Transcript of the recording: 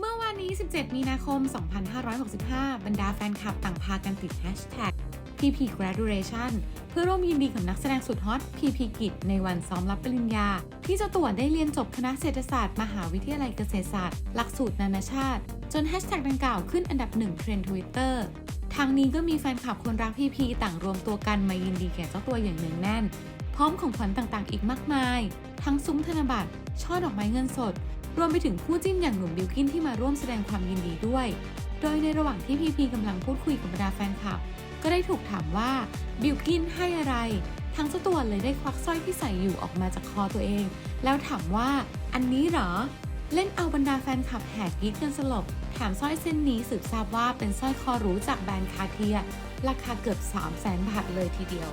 เมื่อวานนี้ 17 มีนาคม 2565 บรรดาแฟนคลับต่างพากันติดแฮชแท็ก PP Graduation เพื่อร่วมยินดีกับนักแสดงสุดฮอต PP กิจในวันซ้อมรับปริญญา ที่เจ้าตัวได้เรียนจบคณะเศรษฐศาสตร์ มหาวิทยาลัยเกษตรศาสตร์ หลักสูตรนานาชาติ จนแฮชแท็กดังกล่าวขึ้นอันดับหนึ่งเทรนด์ทวิตเตอร์ทางนี้ก็มีแฟนคลับคนรัก PP ต่างรวมตัวกันมายินดีแก่เจ้าตัวอย่างเนืองแน่น พร้อมของขวัญต่างๆ อีกมากมาย ทั้งซุ้มธนบัตรช่อดอกไม้เงินสด รวมไปถึงคู่จิ้นอย่างหนุ่มบิวกินที่มาร่วมแสดงความยินดีด้วย โดยในระหว่างที่พีพีกำลังพูดคุยกับบรรดาแฟนคลับ ก็ได้ถูกถามว่าบิวกินให้อะไร ทั้งเจ้าตัวเลยได้ควักสร้อยที่ใส่อยู่ออกมาจากคอตัวเอง แล้วถามว่าอันนี้เหรอ เล่นเอาบรรดาแฟนคลับแหกกรีดกันสลบแถมสร้อยเส้นนี้สืบทราบว่าเป็นสร้อยคอหรูจากแบรนด์คาเทียราคาเกือบ 3 0 0 0 0 0 บาทเลยทีเดียว